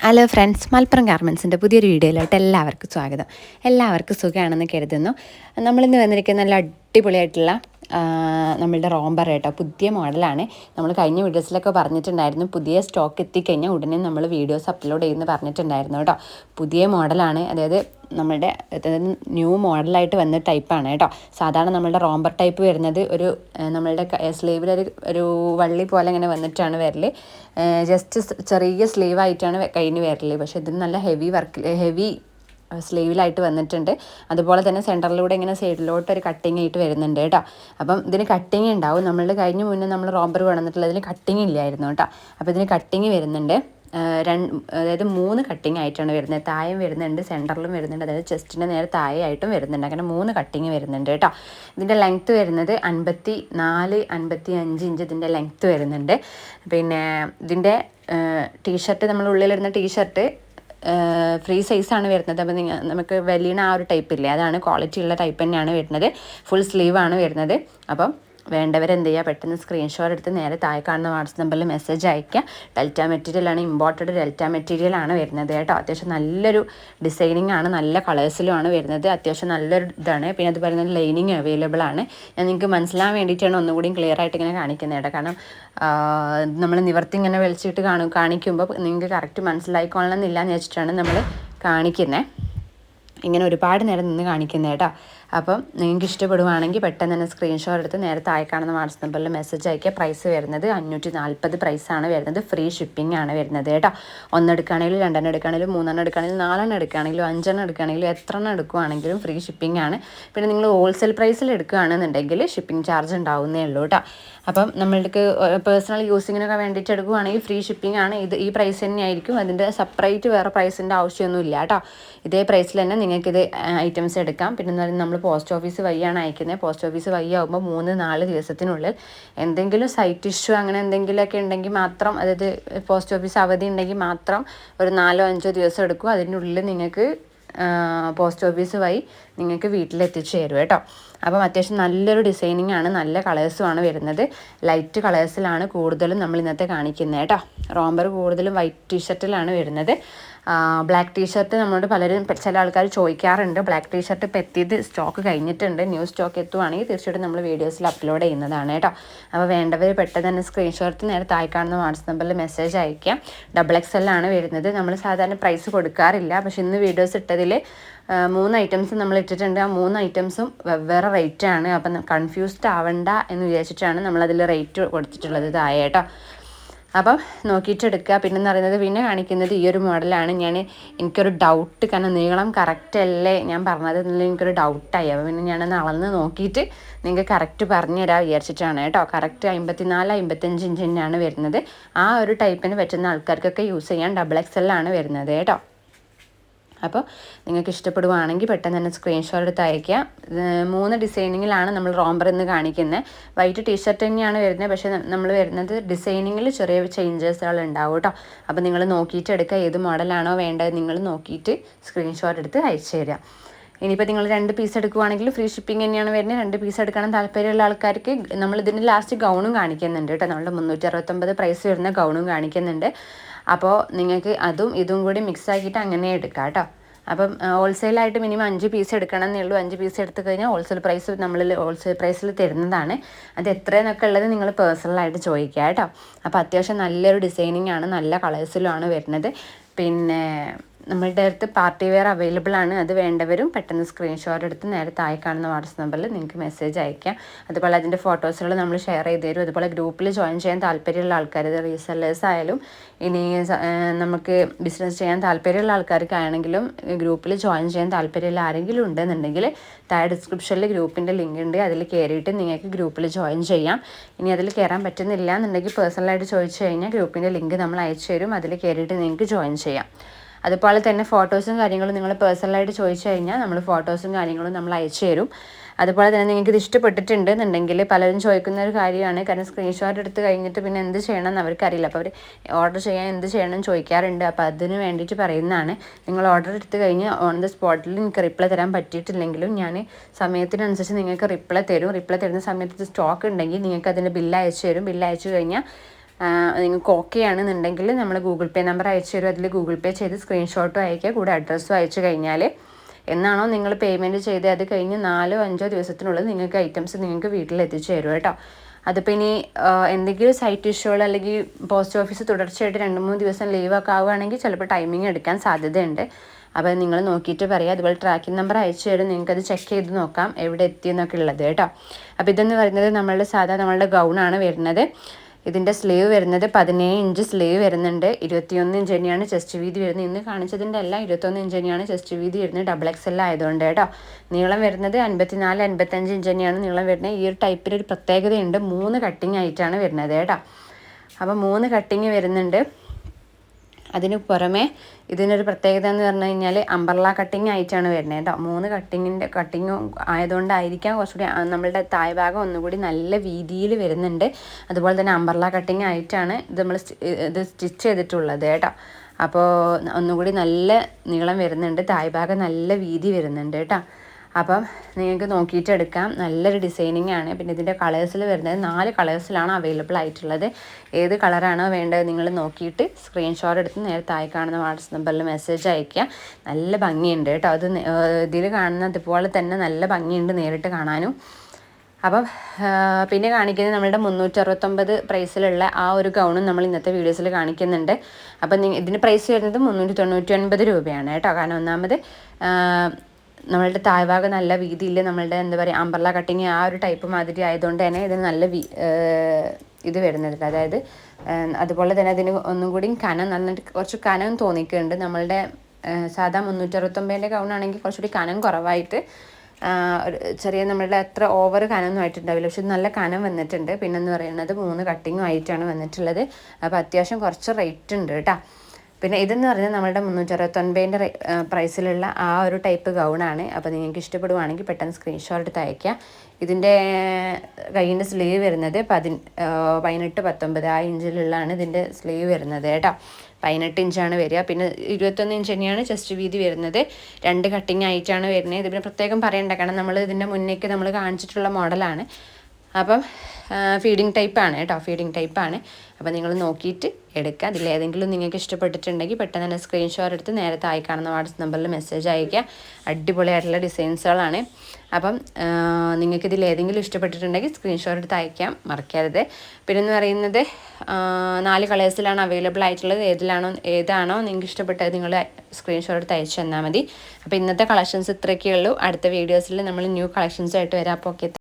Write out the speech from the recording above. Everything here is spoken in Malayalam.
ഹലോ ഫ്രണ്ട്സ് മലപ്പുറം ഗാർമെൻസിന്റെ പുതിയൊരു വീഡിയോയിലോട്ട് എല്ലാവർക്കും സ്വാഗതം. എല്ലാവർക്കും സുഖമാണെന്ന് കരുതുന്നു. നമ്മളിന്ന് വന്നിരിക്കുന്ന നല്ല അടിപൊളിയായിട്ടുള്ള നമ്മളുടെ റോംബർ കേട്ടോ പുതിയ മോഡലാണ്. നമ്മൾ കഴിഞ്ഞ വീഡിയോസിലൊക്കെ പറഞ്ഞിട്ടുണ്ടായിരുന്നു പുതിയ സ്റ്റോക്ക് എത്തിക്കഴിഞ്ഞാൽ ഉടനെ നമ്മൾ വീഡിയോസ് അപ്ലോഡ് ചെയ്യുമെന്ന് പറഞ്ഞിട്ടുണ്ടായിരുന്നു കേട്ടോ. പുതിയ മോഡലാണ് അതായത് നമ്മളുടെ ന്യൂ മോഡലായിട്ട് വന്ന ടൈപ്പാണ് കേട്ടോ. സാധാരണ നമ്മളുടെ റോംബർ ടൈപ്പ് വരുന്നത് ഒരു നമ്മളുടെ സ്ലീവിലൊരു ഒരു വള്ളി പോലെ ഇങ്ങനെ വന്നിട്ടാണ് വരൽ ജസ്റ്റ് ചെറിയ സ്ലീവായിട്ടാണ് കയ്യിന് വരൽ പക്ഷേ ഇത് നല്ല ഹെവി വർക്ക് ഹെവി സ്ലീവിലായിട്ട് വന്നിട്ടുണ്ട്. അതുപോലെ തന്നെ സെന്ററിലൂടെ ഇങ്ങനെ സൈഡിലോട്ട് ഒരു കട്ടിങ് ആയിട്ട് വരുന്നുണ്ട് കേട്ടോ. അപ്പം ഇതിന് കട്ടിങ് ഉണ്ടാവും. നമ്മൾ കഴിഞ്ഞ മുന്നേ നമ്മൾ റോംബർ വേണമെന്നിട്ടുള്ളതിന് കട്ടിങ് ഇല്ലായിരുന്നു കേട്ടോ. അപ്പോൾ ഇതിന് കട്ടിങ് വരുന്നുണ്ട്. രണ്ട് അതായത് മൂന്ന് കട്ടിങ് ആയിട്ടാണ് വരുന്നത്. താഴെയും വരുന്നുണ്ട് സെന്ററിലും വരുന്നുണ്ട്. അതായത് ചെസ്റ്റിന്റെ നേരെ താഴെയായിട്ടും വരുന്നുണ്ട്. അങ്ങനെ മൂന്ന് കട്ടിങ് വരുന്നുണ്ട് കേട്ടോ. ഇതിന്റെ ലെങ്ത്ത് വരുന്നത് അൻപത്തി നാല് അൻപത്തി അഞ്ച് ഇഞ്ച് ഇതിന്റെ ലെങ്ത്ത് വരുന്നുണ്ട്. പിന്നെ ഇതിന്റെ ടീഷർട്ട് നമ്മൾ ഉള്ളിലിടുന്ന ടീഷർട്ട് ഫ്രീ സൈസാണ് വരുന്നത്. അപ്പോൾ നിങ്ങൾ നമുക്ക് വലിയ ആ ഒരു ടൈപ്പ് ഇല്ലേ? അതാണ് ക്വാളിറ്റി ഉള്ള ടൈപ്പ് തന്നെയാണ് വരുന്നത്. ഫുൾ സ്ലീവാണ് വരുന്നത്. അപ്പം വേണ്ടവർ എന്ത് ചെയ്യുക പെട്ടെന്ന് സ്ക്രീൻഷോട്ട് എടുത്ത് നേരെ താഴെ കാണുന്ന വാട്സപ്പ് നമ്പറിൽ മെസ്സേജ് അയയ്ക്കുക ഡെൽറ്റ മെറ്റീരിയലാണ് ഇമ്പോർട്ടഡ് ഡെൽറ്റ മെറ്റീരിയലാണ് വരുന്നത് കേട്ടോ. അത്യാവശ്യം നല്ലൊരു ഡിസൈനിങ് ആണ് നല്ല കളേഴ്സിലുമാണ് വരുന്നത്. അത്യാവശ്യം നല്ലൊരു ഇതാണ്. പിന്നെ അത് പറയുന്നത് ലൈനിങ് അവൈലബിൾ ആണ്. ഞാൻ നിങ്ങൾക്ക് മനസ്സിലാൻ വേണ്ടിയിട്ടാണ് ഒന്നുകൂടി ക്ലിയർ ആയിട്ട് ഇങ്ങനെ കാണിക്കുന്നത് കേട്ടോ. കാരണം നമ്മൾ നിവർത്തി ഇങ്ങനെ വലിച്ചിട്ട് കാണും കാണിക്കുമ്പോൾ നിങ്ങൾക്ക് കറക്റ്റ് മനസ്സിലായിക്കൊള്ളണം എന്നില്ല എന്ന് വെച്ചിട്ടാണ് നമ്മൾ കാണിക്കുന്നത് ഇങ്ങനെ ഒരുപാട് നേരം നിന്ന് കാണിക്കുന്നത് കേട്ടോ. അപ്പം നിങ്ങൾക്ക് ഇഷ്ടപ്പെടുവാണെങ്കിൽ പെട്ടെന്ന് തന്നെ സ്ക്രീൻഷോട്ട് എടുത്ത് നേരത്തെ അയക്കാണെന്ന് കാണുന്ന വാട്സപ്പ് നമ്പറിൽ മെസ്സേജ് അയക്കുക. പ്രൈസ് വരുന്നത് അഞ്ഞൂറ്റി നാൽപ്പത് പ്രൈസാണ് വരുന്നത്. ഫ്രീ ഷിപ്പിംഗ് ആണ് വരുന്നത് കേട്ടോ. ഒന്നെടുക്കുകയാണെങ്കിലും രണ്ടെണ്ണം എടുക്കുകയാണെങ്കിലും മൂന്നെണ്ണം എടുക്കുകയാണെങ്കിലും നാലെണ്ണം എടുക്കുകയാണെങ്കിലും അഞ്ചെണ്ണം എടുക്കുകയാണെങ്കിലും എത്ര എണ്ണം എടുക്കുകയാണെങ്കിലും ഫ്രീ ഷിപ്പിംഗ് ആണ്. പിന്നെ നിങ്ങൾ ഹോൾസെയിൽ പ്രൈസിൽ എടുക്കുകയാണെന്നുണ്ടെങ്കിൽ ഷിപ്പിംഗ് ചാർജ് ഉണ്ടാവുന്നേ ഉള്ളൂ കേട്ടോ. അപ്പം നമ്മൾക്ക് പേഴ്സണൽ യൂസിങ്ങിനൊക്കെ വേണ്ടിയിട്ട് എടുക്കുകയാണെങ്കിൽ ഫ്രീ ഷിപ്പിംഗ് ആണ്. ഇത് ഈ പ്രൈസ് തന്നെയായിരിക്കും. അതിന്റെ സെപ്പറേറ്റ് വേറെ പ്രൈസിന്റെ ആവശ്യമൊന്നുമില്ല കേട്ടോ. ഇതേ പ്രൈസിൽ തന്നെ നിങ്ങൾക്കിത് ഐറ്റംസ് എടുക്കാം. പിന്നെ നമ്മൾ പോസ്റ്റ് ഓഫീസ് വഴിയാണ് അയക്കുന്നത്. പോസ്റ്റ് ഓഫീസ് വഴി ആകുമ്പോൾ മൂന്ന് നാല് ദിവസത്തിനുള്ളിൽ എന്തെങ്കിലും സൈറ്റ് ഇഷ്യൂ അങ്ങനെ എന്തെങ്കിലുമൊക്കെ ഉണ്ടെങ്കിൽ മാത്രം അതായത് പോസ്റ്റ് ഓഫീസ് അവധി ഉണ്ടെങ്കിൽ മാത്രം ഒരു നാലോ അഞ്ചോ ദിവസം എടുക്കും. അതിനുള്ളിൽ നിങ്ങൾക്ക് പോസ്റ്റ് ഓഫീസ് വഴി നിങ്ങൾക്ക് വീട്ടിലെത്തിച്ചു തരും കേട്ടോ. അപ്പം അത്യാവശ്യം നല്ലൊരു ഡിസൈനിങ് ആണ് നല്ല കളേഴ്സുമാണ് വരുന്നത്. ലൈറ്റ് കളേഴ്സിലാണ് കൂടുതലും നമ്മൾ ഇന്നത്തെ കാണിക്കുന്നത് കേട്ടോ. റോംബർ കൂടുതലും വൈറ്റ് ടീഷർട്ടിലാണ് വരുന്നത്. ബ്ലാക്ക് ടീഷർട്ട് നമ്മളോട് പലരും ചില ആൾക്കാർ ചോദിക്കാറുണ്ട്. ബ്ലാക്ക് ടീഷർട്ട് ഇപ്പോൾ എത്തിയത് സ്റ്റോക്ക് കഴിഞ്ഞിട്ടുണ്ട്. ന്യൂ സ്റ്റോക്ക് എത്തുവാണെങ്കിൽ തീർച്ചയായിട്ടും നമ്മൾ വീഡിയോസിൽ അപ്ലോഡ് ചെയ്യുന്നതാണ് കേട്ടോ. അപ്പോൾ വേണ്ടവർ പെട്ടെന്ന് തന്നെ സ്ക്രീൻഷോട്ട് നേരെ താഴെ കാണുന്ന നമ്പറിൽ മെസ്സേജ് അയക്കാം. ഡബിൾ എക്സ് എൽ ആണ് വരുന്നത്. നമ്മൾ സാധാരണ പ്രൈസ് കൊടുക്കാറില്ല. പക്ഷേ ഇന്ന് വീഡിയോസ് ഇട്ടതിൽ മൂന്ന് ഐറ്റംസ് നമ്മൾ ഇട്ടിട്ടുണ്ട്. ആ മൂന്ന് ഐറ്റംസും വെവ്വേറെ റേറ്റ് ആണ്. അപ്പം കൺഫ്യൂസ്ഡ് ആവണ്ട എന്ന് വിചാരിച്ചിട്ടാണ് നമ്മളതിൽ റേറ്റ് കൊടുത്തിട്ടുള്ളത് താഴെ കേട്ടോ. അപ്പം നോക്കിയിട്ട് എടുക്കുക പിന്നെ എന്ന് പറയുന്നത് പിന്നെ കാണിക്കുന്നത് ഈ ഒരു മോഡലാണ്. ഞാൻ എനിക്കൊരു ഡൗട്ട് കാരണം നീളം കറക്റ്റ് അല്ലേ ഞാൻ പറഞ്ഞത് എനിക്കൊരു ഡൗട്ടായി അപ്പോൾ പിന്നെ ഞാനൊന്ന് അളന്ന് നോക്കിയിട്ട് നിങ്ങൾക്ക് കറക്റ്റ് പറഞ്ഞു തരാ വിചാരിച്ചിട്ടാണ് കേട്ടോ. കറക്റ്റ് അമ്പത്തിനാല് അമ്പത്തഞ്ച് ഇഞ്ചിന്റെ ആണ് വരുന്നത്. ആ ഒരു ടൈപ്പിന് പറ്റുന്ന ആൾക്കാർക്കൊക്കെ യൂസ് ചെയ്യാൻ ഡബിൾ എക്സ് ആണ് വരുന്നത് കേട്ടോ. അപ്പോൾ നിങ്ങൾക്ക് ഇഷ്ടപ്പെടുവാണെങ്കിൽ പെട്ടെന്ന് തന്നെ സ്ക്രീൻഷോട്ട് എടുത്ത് അയക്കുക മൂന്ന് ഡിസൈനിങ്ങിലാണ് നമ്മൾ റോംബർ എന്ന് കാണിക്കുന്നത് വൈറ്റ് ടീഷർട്ട് തന്നെയാണ് വരുന്നത്. പക്ഷേ നമ്മൾ വരുന്നത് ഡിസൈനിങ്ങിൽ ചെറിയ ചേഞ്ചസുകൾ ഉണ്ടാവും കേട്ടോ അപ്പോൾ നിങ്ങൾ നോക്കിയിട്ട് എടുക്കുക. ഏത് മോഡലാണോ വേണ്ടത് നിങ്ങൾ നോക്കിയിട്ട് സ്ക്രീൻഷോട്ട് എടുത്ത് അയച്ചു തരിക. ഇനിയിപ്പോൾ നിങ്ങൾ രണ്ട് പീസ് എടുക്കുവാണെങ്കിൽ ഫ്രീ ഷിപ്പിംഗ് തന്നെയാണ് വരുന്നത്. രണ്ട് പീസ് എടുക്കണം താല്പര്യമുള്ള ആൾക്കാർക്ക് നമ്മൾ ഇതിന് ലാസ്റ്റ് ഗൗണും കാണിക്കുന്നുണ്ട് കേട്ടോ നമ്മളുടെ മുന്നൂറ്റി പ്രൈസ് വരുന്ന ഗൗണും കാണിക്കുന്നുണ്ട്. അപ്പോൾ നിങ്ങൾക്ക് അതും ഇതും കൂടി മിക്സ് ആക്കിയിട്ട് അങ്ങനെ എടുക്കാം കേട്ടോ. അപ്പം ഹോൾസെയിലായിട്ട് മിനിമം അഞ്ച് പീസ് എടുക്കണം എന്നേ ഉള്ളൂ അഞ്ച് പീസ് എടുത്തു കഴിഞ്ഞാൽ ഹോൾസെയിൽ പ്രൈസ് നമ്മൾ ഹോൾസെയിൽ പ്രൈസിൽ തരുന്നതാണ്. അത് എത്രയെന്നൊക്കെ ഉള്ളത് നിങ്ങൾ പേഴ്സണലായിട്ട് ചോദിക്കുക കേട്ടോ. അപ്പോൾ അത്യാവശ്യം നല്ലൊരു ഡിസൈനിങ് ആണ് നല്ല കളേഴ്സിലുമാണ് വരുന്നത്. പിന്നെ നമ്മളുടെ അടുത്ത് പാർട്ടി വെയർ അവൈലബിൾ ആണ്. അത് വേണ്ടവരും പെട്ടെന്ന് സ്ക്രീൻഷോട്ട് എടുത്ത് നേരെ താഴെ കാണുന്ന വാട്സപ്പ് നമ്പറിൽ നിങ്ങൾക്ക് മെസ്സേജ് അയക്കാം. അതുപോലെ അതിന്റെ ഫോട്ടോസുകൾ നമ്മൾ ഷെയർ ചെയ്ത് തരും. അതുപോലെ ഗ്രൂപ്പിൽ ജോയിൻ ചെയ്യാൻ താല്പര്യമുള്ള ആൾക്കാർ ഇത് റീസെല്ലേഴ്സ് ആയാലും ഇനി നമുക്ക് ബിസിനസ് ചെയ്യാൻ താല്പര്യമുള്ള ആൾക്കാർക്കാണെങ്കിലും ഗ്രൂപ്പിൽ ജോയിൻ ചെയ്യാൻ താല്പര്യമുള്ള ആരെങ്കിലും ഉണ്ടെന്നുണ്ടെങ്കിൽ താഴെ ഡിസ്ക്രിപ്ഷനിൽ ഗ്രൂപ്പിന്റെ ലിങ്ക് ഉണ്ട്. അതിൽ കയറിയിട്ട് നിങ്ങൾക്ക് ഗ്രൂപ്പിൽ ജോയിൻ ചെയ്യാം. ഇനി അതിൽ കയറാൻ പറ്റുന്നില്ല എന്നുണ്ടെങ്കിൽ പേഴ്സണലായിട്ട് ചോദിച്ചു കഴിഞ്ഞാൽ ഗ്രൂപ്പിന്റെ ലിങ്ക് നമ്മൾ അയച്ചു തരും. അതിൽ കയറിയിട്ട് നിങ്ങൾക്ക് ജോയിൻ ചെയ്യാം. അതുപോലെ തന്നെ ഫോട്ടോസും കാര്യങ്ങളും നിങ്ങൾ പേഴ്സണലായിട്ട് ചോദിച്ചു കഴിഞ്ഞാൽ നമ്മൾ ഫോട്ടോസും കാര്യങ്ങളും നമ്മൾ അയച്ചു തരും. അതുപോലെ തന്നെ നിങ്ങൾക്ക് ഇത് ഇഷ്ടപ്പെട്ടിട്ടുണ്ട് എന്നുണ്ടെങ്കിൽ പലരും ചോദിക്കുന്ന ഒരു കാര്യമാണ്. കാരണം സ്ക്രീൻഷോട്ട് എടുത്ത് കഴിഞ്ഞിട്ട് പിന്നെ എന്ത് ചെയ്യണം എന്ന് അവർക്കറിയില്ല. അപ്പോൾ അവർ ഓർഡർ ചെയ്യാൻ എന്ത് ചെയ്യണം എന്ന് ചോദിക്കാറുണ്ട്. അപ്പോൾ അതിന് വേണ്ടിയിട്ട് പറയുന്നതാണ്. നിങ്ങൾ ഓർഡർ എടുത്ത് കഴിഞ്ഞ് ഓൺ ദ സ്പോട്ടിൽ നിങ്ങൾക്ക് റിപ്ലൈ തരാൻ പറ്റിയിട്ടില്ലെങ്കിലും ഞാൻ സമയത്തിനനുസരിച്ച് നിങ്ങൾക്ക് റിപ്ലൈ തരും. റിപ്ലൈ തരുന്ന സമയത്ത് സ്റ്റോക്ക് ഉണ്ടെങ്കിൽ നിങ്ങൾക്ക് അതിന്റെ ബില്ല് അയച്ചു തരും. ബില്ല് അയച്ചു കഴിഞ്ഞാൽ നിങ്ങൾക്ക് ഓക്കെ ആണെന്നുണ്ടെങ്കിൽ നമ്മൾ ഗൂഗിൾ പേ നമ്പർ അയച്ചു തരും. അതിൽ ഗൂഗിൾ പേ ചെയ്ത് സ്ക്രീൻഷോട്ടും അയക്കുക കൂടെ അഡ്രസ്സും അയച്ചു കഴിഞ്ഞാൽ എന്നാണോ നിങ്ങൾ പേയ്മെന്റ് ചെയ്ത് അത് കഴിഞ്ഞ് നാലോ അഞ്ചോ ദിവസത്തിനുള്ളിൽ നിങ്ങൾക്ക് ഐറ്റംസ് നിങ്ങൾക്ക് വീട്ടിൽ എത്തിച്ചു തരും കേട്ടോ. അതിപ്പോൾ ഇനി എന്തെങ്കിലും സൈറ്റ് ഇഷ്യൂകൾ അല്ലെങ്കിൽ പോസ്റ്റ് ഓഫീസ് തുടർച്ചയായിട്ട് രണ്ട് മൂന്ന് ദിവസം ലീവ് ഒക്കെ ആവുകയാണെങ്കിൽ ചിലപ്പോൾ ടൈമിംഗ് എടുക്കാൻ സാധ്യതയുണ്ട്. അപ്പോൾ നിങ്ങൾ നോക്കിയിട്ട് പറയുക അതുപോലെ ട്രാക്കിംഗ് നമ്പർ അയച്ചു തരും. നിങ്ങൾക്ക് അത് ചെക്ക് ചെയ്ത് നോക്കാം. എവിടെ എത്തിയെന്നൊക്കെ ഉള്ളത് കേട്ടോ. അപ്പോൾ ഇതെന്ന് പറയുന്നത് നമ്മളുടെ സാധാ നമ്മളുടെ ഗൗണാണ് വരുന്നത്. ഇതിന്റെ സ്ലീവ് വരുന്നത് പതിനേഴ് ഇഞ്ച് സ്ലീവ് വരുന്നുണ്ട്. ഇരുപത്തിയൊന്ന് ഇഞ്ച് തന്നെയാണ് ചെസ്റ്റ് വീതി വരുന്നത്. ഇന്ന് കാണിച്ചതിന്റെ എല്ലാം ഇരുപത്തൊന്ന് ഇഞ്ച് തന്നെയാണ് ചെസ്റ്റ് വീതി വരുന്നത്. ഡബിൾ എക്സ് എൽ ആയതുകൊണ്ട് കേട്ടോ. നീളം വരുന്നത് അൻപത്തിനാല് അൻപത്തഞ്ച് ഇഞ്ച് തന്നെയാണ് നീളം വരുന്നത്. ഈ ഒരു ടൈപ്പിൽ ഒരു പ്രത്യേകതയുണ്ട്. മൂന്ന് കട്ടിങ് ആയിട്ടാണ് വരുന്നത് കേട്ടോ. അപ്പോൾ മൂന്ന് കട്ടിങ് വരുന്നുണ്ട്. അതിന് പുറമെ ഇതിനൊരു പ്രത്യേകത എന്ന് പറഞ്ഞു കഴിഞ്ഞാൽ അമ്പർല കട്ടിങ് ആയിട്ടാണ് വരുന്നത് കേട്ടോ. മൂന്ന് കട്ടിങ്ങിന്റെ കട്ടിങ്ങും ആയതുകൊണ്ടായിരിക്കാം കുറച്ചുകൂടി നമ്മളുടെ തായ്ഭാഗം ഒന്നുകൂടി നല്ല വീതിയിൽ വരുന്നുണ്ട്. അതുപോലെ തന്നെ അമ്പർല കട്ടിങ് ആയിട്ടാണ് ഇത് നമ്മൾ ഇത് സ്റ്റിച്ച് ചെയ്തിട്ടുള്ളത് കേട്ടോ. അപ്പോൾ ഒന്നുകൂടി നല്ല നീളം വരുന്നുണ്ട് തായ്ഭാഗം നല്ല വീതി വരുന്നുണ്ട് കേട്ടോ. അപ്പം നിങ്ങൾക്ക് നോക്കിയിട്ട് എടുക്കാം. നല്ലൊരു ഡിസൈനിങ് ആണ്. പിന്നെ ഇതിന്റെ കളേഴ്സിൽ വരുന്നത് നാല് കളേഴ്സിലാണ് അവൈലബിൾ ആയിട്ടുള്ളത്. ഏത് കളറാണോ വേണ്ടത് നിങ്ങൾ നോക്കിയിട്ട് സ്ക്രീൻഷോട്ട് എടുത്ത് നേരെ താഴെ കാണുന്ന വാട്സപ്പ് നമ്പറിൽ മെസ്സേജ് അയക്കുക നല്ല ഭംഗിയുണ്ട് കേട്ടോ. അത് ഇതിൽ കാണുന്ന അതുപോലെ തന്നെ നല്ല ഭംഗിയുണ്ട് നേരിട്ട് കാണാനും. അപ്പം പിന്നെ കാണിക്കുന്നത് നമ്മളുടെ മുന്നൂറ്ററുപത്തൊമ്പത് പ്രൈസിലുള്ള ആ ഒരു ഗൗണും നമ്മൾ ഇന്നത്തെ വീഡിയോസിൽ കാണിക്കുന്നുണ്ട്. അപ്പം ഇതിന് പ്രൈസ് വരുന്നത് മുന്നൂറ്റി തൊണ്ണൂറ്റി ഒൻപത് രൂപയാണ് കേട്ടോ. കാരണം ഒന്നാമത് നമ്മളുടെ താഴ്ഭാഗം നല്ല വീതിയിൽ നമ്മളുടെ എന്താ പറയുക അമ്പർല കട്ടിങ് ആ ഒരു ടൈപ്പ് മാതിരി ആയതുകൊണ്ട് തന്നെ ഇതിന് നല്ല ഇത് വരുന്നുണ്ട്. അതായത് അതുപോലെ തന്നെ അതിന് ഒന്നും കൂടി കനം നന്നായിട്ട് കുറച്ച് കനം തോന്നിക്കുന്നുണ്ട് നമ്മളുടെ സാധാ മുന്നൂറ്ററുപത്തൊമ്പതിന്റെ ഗൗണാണെങ്കിൽ കുറച്ചുകൂടി കനം കുറവായിട്ട് ചെറിയ നമ്മളുടെ അത്ര ഓവർ കനമൊന്നും ആയിട്ടുണ്ടാവില്ല. പക്ഷെ നല്ല കനം വന്നിട്ടുണ്ട്. പിന്നെന്ന് പറയുന്നത് മൂന്ന് കട്ടിങ്ങും ആയിട്ടാണ് വന്നിട്ടുള്ളത്. അപ്പോൾ അത്യാവശ്യം കുറച്ച് റേറ്റ് ഉണ്ട് കേട്ടോ. പിന്നെ ഇതെന്ന് പറഞ്ഞാൽ നമ്മുടെ മുന്നൂറ്റി അറുപത്തൊൻപതിന്റെ പ്രൈസിലുള്ള ആ ഒരു ടൈപ്പ് ഗൗണാണ് അപ്പോൾ നിങ്ങൾക്ക് ഇഷ്ടപ്പെടുവാണെങ്കിൽ പെട്ടെന്ന് സ്ക്രീൻഷോട്ട് എടുത്ത് അയയ്ക്കുക. ഇതിന്റെ കൈയിന്റെ സ്ലീവ് വരുന്നത് പതി പതിനെട്ട് പത്തൊമ്പത് ആ ഇഞ്ചിലുള്ളതാണ് ഇതിന്റെ സ്ലീവ് വരുന്നത് കേട്ടോ. പതിനെട്ട് ഇഞ്ചാണ് വരിക. പിന്നെ ഇരുപത്തൊന്ന് ഇഞ്ച് തന്നെയാണ് ചെസ്റ്റ് വീതി വരുന്നത്. രണ്ട് കട്ടിങ് ആയിട്ടാണ് വരുന്നത്. ഇത് പിന്നെ പ്രത്യേകം പറയണ്ട. കാരണം നമ്മൾ ഇതിന്റെ മുന്നേക്ക് നമ്മൾ കാണിച്ചിട്ടുള്ള മോഡലാണ് അപ്പം ഫീഡിങ് ടൈപ്പാണ് കേട്ടോ ഫീഡിങ് ടൈപ്പാണ് അപ്പോൾ നിങ്ങൾ നോക്കിയിട്ട് എടുക്കുക. അതിൽ ഏതെങ്കിലും നിങ്ങൾക്ക് ഇഷ്ടപ്പെട്ടിട്ടുണ്ടെങ്കിൽ പെട്ടെന്ന് തന്നെ സ്ക്രീൻഷോട്ട് എടുത്ത് നേരത്തെ ആയി കാണുന്ന വാട്സപ്പ് നമ്പറിൽ മെസ്സേജ് അയക്കുക അടിപൊളിയായിട്ടുള്ള ഡിസൈൻസുകളാണ് അപ്പം നിങ്ങൾക്ക് ഇതിൽ ഏതെങ്കിലും ഇഷ്ടപ്പെട്ടിട്ടുണ്ടെങ്കിൽ സ്ക്രീൻഷോട്ട് എടുത്ത് അയക്കാം മറക്കരുത്. പിന്നെ എന്ന് പറയുന്നത് നാല് കളേഴ്സിലാണ് അവൈലബിൾ ആയിട്ടുള്ളത്. ഏതിലാണോ ഏതാണോ നിങ്ങൾക്ക് ഇഷ്ടപ്പെട്ടത് നിങ്ങൾ സ്ക്രീൻഷോട്ട് എടുത്ത് അയച്ചു തന്നാൽ മതി. അപ്പോൾ ഇന്നത്തെ കളക്ഷൻസ് ഇത്രയൊക്കെ ഉള്ളൂ. അടുത്ത വീഡിയോസിൽ നമ്മൾ ന്യൂ കളക്ഷൻസായിട്ട് വരാം. അപ്പോൾ ഓക്കെ